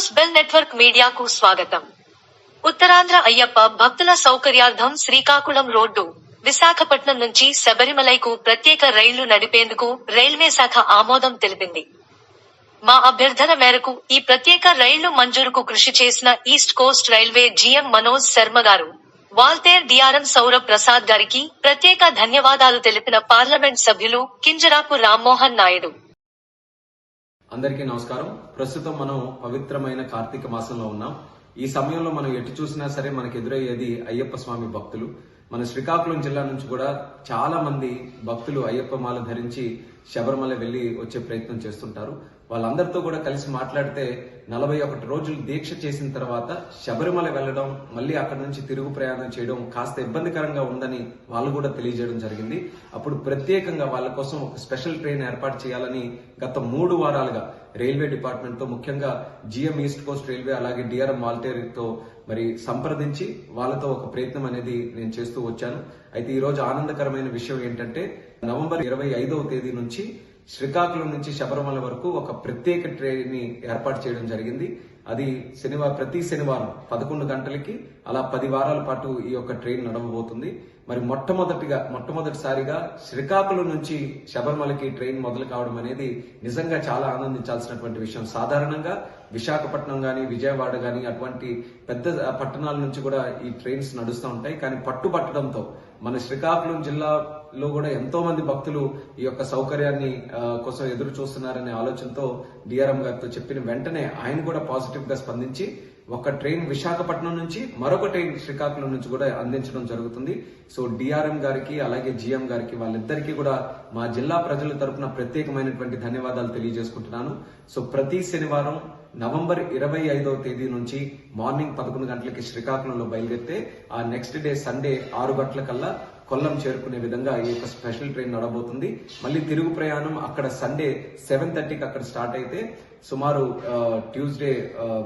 News bell network మీడియాకు స్వాగతం ఉత్తరాంధ్ర అయ్యప్ప భక్తుల సౌకర్యార్థం శ్రీకాకుళం రోడ్డు విశాఖపట్నం నుంచి శబరిమలైకు ప్రత్యేక రైళ్ళు నడిపేందుకు రైల్వే శాఖ ఆమోదం తెలిపింది మా అభ్యర్థన మేరకు ఈ ప్రత్యేక రైళ్ళు మంజూరుకు కృషి చేసిన east coast railway GM Manoj Sharma గారు వాల్తేర్ డిఆర్ఎం సౌరభ్ ప్రసాద్ గారికి ప్రత్యేక ధన్యవాదాలు తెలిపిన పార్లమెంట్ సభ్యులు కింజరాపు రామ్మోహన్ నాయుడు అందరికీ నమస్కారం. ప్రస్తుతం మనం పవిత్రమైన కార్తీక మాసంలో ఉన్నాం. ఈ సమయంలో మనం ఎటు చూసినా సరే మనకు ఎదురయ్యేది అయ్యప్ప స్వామి భక్తులు. మన శ్రీకాకుళం జిల్లా నుంచి కూడా చాలా మంది భక్తులు అయ్యప్ప మాల ధరించి శబరిమల వెళ్ళి వచ్చే ప్రయత్నం చేస్తుంటారు. వాళ్ళందరితో కూడా కలిసి మాట్లాడితే నలభై ఒకటి రోజులు దీక్ష చేసిన తర్వాత శబరిమల వెళ్ళడం మళ్ళీ అక్కడి నుంచి తిరుగు ప్రయాణం చేయడం కాస్త ఇబ్బందికరంగా ఉందని వాళ్ళు కూడా తెలియజేయడం జరిగింది. అప్పుడు ప్రత్యేకంగా వాళ్ళ కోసం ఒక స్పెషల్ ట్రైన్ ఏర్పాటు చేయాలని గత మూడు వారాలుగా రైల్వే డిపార్ట్మెంట్తో ముఖ్యంగా జిఎం ఈస్ట్ కోస్ట్ రైల్వే అలాగే డిఆర్ఎం మాల్టేరితో మరి సంప్రదించి వాళ్ళతో ఒక ప్రయత్నం అనేది నేను చేస్తూ వచ్చాను. అయితే ఈ రోజు ఆనందకరమైన విషయం ఏంటంటే నవంబర్ ఇరవై ఐదవ తేదీ నుంచి శ్రీకాకుళం నుంచి శబరిమల వరకు ఒక ప్రత్యేక ట్రైన్ని ఏర్పాటు చేయడం జరిగింది. అది శనివారం ప్రతి శనివారం పదకొండు గంటలకి అలా పది వారాల పాటు ఈ యొక్క ట్రైన్ నడవబోతుంది. మరి మొట్టమొదటిగా మొట్టమొదటిసారిగా శ్రీకాకుళం నుంచి శబరిమలకి ట్రైన్ మొదలు కావడం అనేది నిజంగా చాలా ఆనందించాల్సినటువంటి విషయం. సాధారణంగా విశాఖపట్నం కానీ విజయవాడ కానీ అటువంటి పెద్ద పట్టణాల నుంచి కూడా ఈ ట్రైన్స్ నడుస్తూ ఉంటాయి. కానీ పట్టుబట్టడంతో మన శ్రీకాకుళం జిల్లా లో కూడా ఎంతో మంది భక్తులు ఈ యొక్క సౌకర్యాన్ని కోసం ఎదురు చూస్తున్నారనే ఆలోచనతో డిఆర్ఎం గారితో చెప్పిన వెంటనే ఆయన కూడా పాజిటివ్గా స్పందించి ఒక ట్రైన్ విశాఖపట్నం నుంచి మరొక ట్రైన్ శ్రీకాకుళం నుంచి కూడా అందించడం జరుగుతుంది. సో డిఆర్ఎం గారికి అలాగే జిఎం గారికి వాళ్ళిద్దరికీ కూడా మా జిల్లా ప్రజల తరపున ప్రత్యేకమైనటువంటి ధన్యవాదాలు తెలియజేసుకుంటున్నాను. సో ప్రతి శనివారం నవంబర్ ఇరవై ఐదవ తేదీ నుంచి మార్నింగ్ పదకొండు గంటలకి శ్రీకాకుళంలో బయలుదేరితే ఆ నెక్స్ట్ డే సండే ఆరు గంటల కల్లా కొల్లం చేరుకునే విధంగా ఈ యొక్క స్పెషల్ ట్రైన్ నడబోతుంది. మళ్ళీ తిరుగు ప్రయాణం అక్కడ సండే సెవెన్ థర్టీకి అక్కడ స్టార్ట్ అయితే సుమారు ట్యూస్డే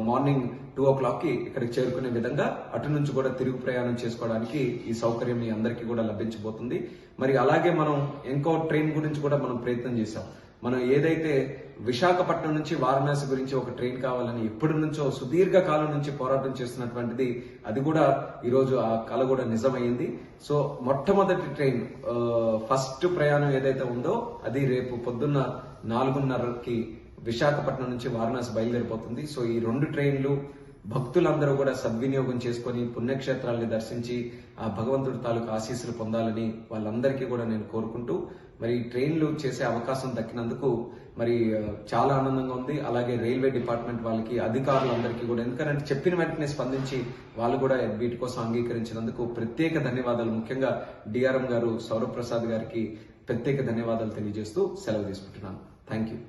మార్నింగ్ టూ ఓ క్లాక్కి ఇక్కడికి చేరుకునే విధంగా అటు నుంచి కూడా తిరుగు ప్రయాణం చేసుకోవడానికి ఈ సౌకర్యం మీ అందరికీ కూడా లభించబోతుంది. మరి అలాగే మనం ఇంకో ట్రైన్ గురించి కూడా మనం ప్రయత్నం చేశాం. మనం ఏదైతే విశాఖపట్నం నుంచి వారణాసి గురించి ఒక ట్రైన్ కావాలని ఎప్పటి నుంచో సుదీర్ఘ కాలం నుంచి పోరాటం చేస్తున్నటువంటిది అది కూడా ఈరోజు ఆ కళ కూడా నిజమైంది సో మొట్టమొదటి ట్రైన్ ఫస్ట్ ప్రయాణం ఏదైతే ఉందో అది రేపు పొద్దున్న నాలుగున్నరకి విశాఖపట్నం నుంచి వారణాసి బయలుదేరిపోతుంది. సో ఈ రెండు ట్రైన్లు భక్తులందరూ కూడా సద్వినియోగం చేసుకొని పుణ్యక్షేత్రాల్ని దర్శించి ఆ భగవంతుడి తాలూకు ఆశీస్సులు పొందాలని వాళ్ళందరికీ కూడా నేను కోరుకుంటూ మరి ట్రైన్లు చేసే అవకాశం దక్కినందుకు మరి చాలా ఆనందంగా ఉంది. అలాగే రైల్వే డిపార్ట్మెంట్ వాళ్ళకి అధికారులందరికీ కూడా ఎందుకంటే చెప్పిన వెంటనే స్పందించి వాళ్ళు కూడా వీటి కోసం అంగీకరించినందుకు ప్రత్యేక ధన్యవాదాలు. ముఖ్యంగా డిఆర్ఎం గారు సౌరవ్ ప్రసాద్ గారికి ప్రత్యేక ధన్యవాదాలు తెలియజేస్తూ సెలవు తీసుకుంటున్నాను. Thank you